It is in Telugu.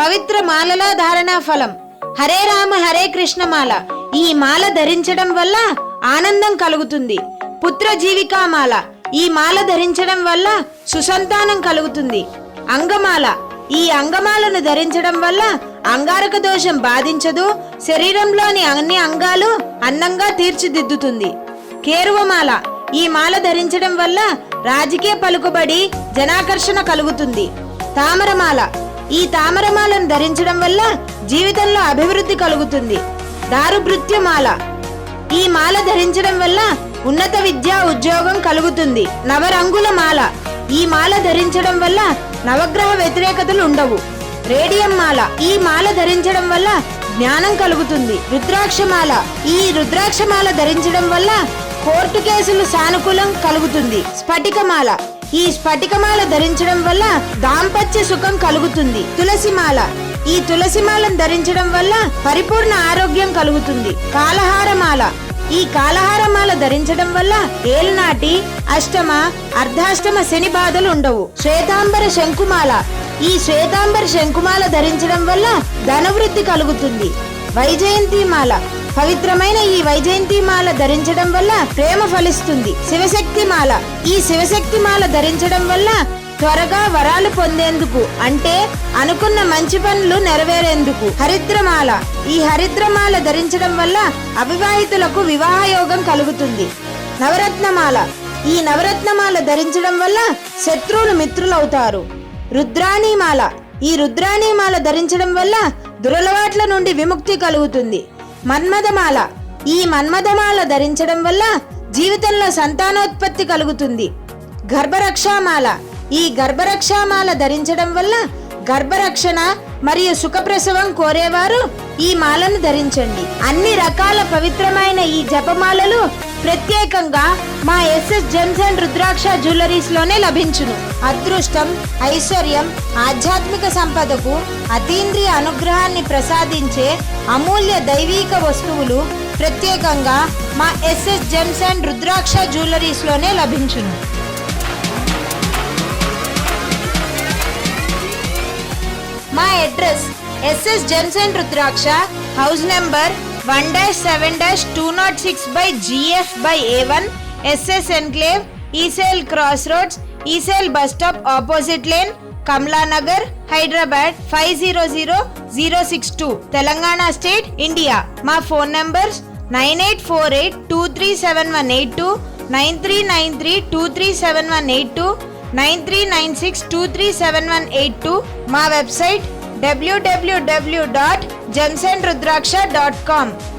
పవిత్ర మాలలా ధారణా ఫలం. హరే రామ హరే కృష్ణ మాల. ఈ మాల ధరించడం వల్ల ఆనందం కలుగుతుంది. పుత్ర జీవికా మాల. ఈ మాల ధరించడం వల్ల సుసంతానం కలుగుతుంది. అంగమాల. ఈ అంగమాలను ధరించడం వల్ల అంగారక దోషం బాధించదు. శరీరంలోని అన్ని అంగాలు అందంగా తీర్చిదిద్దుతుంది. కేరువమాల. ఈ మాల ధరించడం వల్ల రాజకీయ పలుకుబడి జనాకర్షణ కలుగుతుంది. తామరమాల. ఈ తామరమాలను ధరించడం వల్ల జీవితంలో అభివృద్ధి కలుగుతుంది. దారుభృత్యమాల. ఈ మాల ధరించడం వల్ల ఉన్నత విద్యా ఉద్యోగం కలుగుతుంది. నవరంగుల మాల. ఈ మాల ధరించడం వల్ల నవగ్రహ వ్యతిరేకతలు ఉండవు. రేడియం మాల. ఈ మాల ధరించడం వల్ల జ్ఞానం కలుగుతుంది. రుద్రాక్షమాల ఈ రుద్రాక్షమాల ధరించడం వల్ల కోర్టు కేసులు సానుకూలం కలుగుతుంది. స్ఫటికమాల ఈ స్ఫటికమాల ధరించడం వల్ల దాంపత్య సుఖం కలుగుతుంది. తులసిమాల. ఈ తులసిమాలను ధరించడం వల్ల పరిపూర్ణ ఆరోగ్యం కలుగుతుంది. కాలహారమాల. ఈ కాలహారమాల ధరించడం వల్ల ఏలనాటి అష్టమ అర్ధాష్టమ శని బాధలు ఉండవు. శ్వేతాంబర శంకుమాల. ఈ శ్వేతాంబర శంకుమాల ధరించడం వల్ల ధనవృద్ధి కలుగుతుంది. వైజయంతిమాల. పవిత్రమైన ఈ వైజయంతి మాల ధరించడం వల్ల ప్రేమ ఫలిస్తుంది. శివశక్తి మాల. ఈ శివశక్తి మాల ధరించడం వల్ల త్వరగా వరాలు పొందేందుకు అంటే అనుకున్న మంచి పనులు నెరవేరేందుకు. హరిద్రమాల ఈ హరిద్రమాల ధరించడం వల్ల అవివాహితులకు వివాహయోగం కలుగుతుంది. నవరత్నమాల ఈ నవరత్నమాల ధరించడం వల్ల శత్రువులు మిత్రులవుతారు. రుద్రాణిమాల ఈ రుద్రాణిమాల ధరించడం వల్ల దురలవాట్ల నుండి విముక్తి కలుగుతుంది. మన్మథమాల ఈ మన్మథమాల ధరించడం వల్ల జీవితంలో సంతానోత్పత్తి కలుగుతుంది. గర్భరక్షామాల. ఈ గర్భరక్షామాల ధరించడం వల్ల గర్భరక్షణ మరియు సుఖప్రసవం కోరేవారు ఈ మాలను ధరించండి. అన్ని రకాల పవిత్రమైన ఈ జపమాలలు ప్రత్యేకంగా మా ఎస్ఎస్ జెమ్స్ అండ్ రుద్రాక్ష జ్యువెలరీస్లోనే లభించును. అదృష్టం ఐశ్వర్యం ఆధ్యాత్మిక సంపదకు అతీంద్రియ అనుగ్రహాన్ని ప్రసాదించే అమూల్య దైవీక వస్తువులు ప్రత్యేకంగా మా ఎస్ఎస్ జెమ్స్ అండ్ రుద్రాక్ష జ్యువెలరీస్లోనే లభించును. మా address SS gems and Rudraksha house number one dash seven dash two nought six by GF by A one SS enclave ECIL cross roads ECIL bus stop opposite lane Kamalanagar Hyderabad five zero zero zero six two Telangana state India మా phone numbers nine eight four eight two three seven one eight two nine three nine three two three seven one eight two nine three nine six two three seven one eight two మా వెబ్సైట్ www.jensenrudraksha.com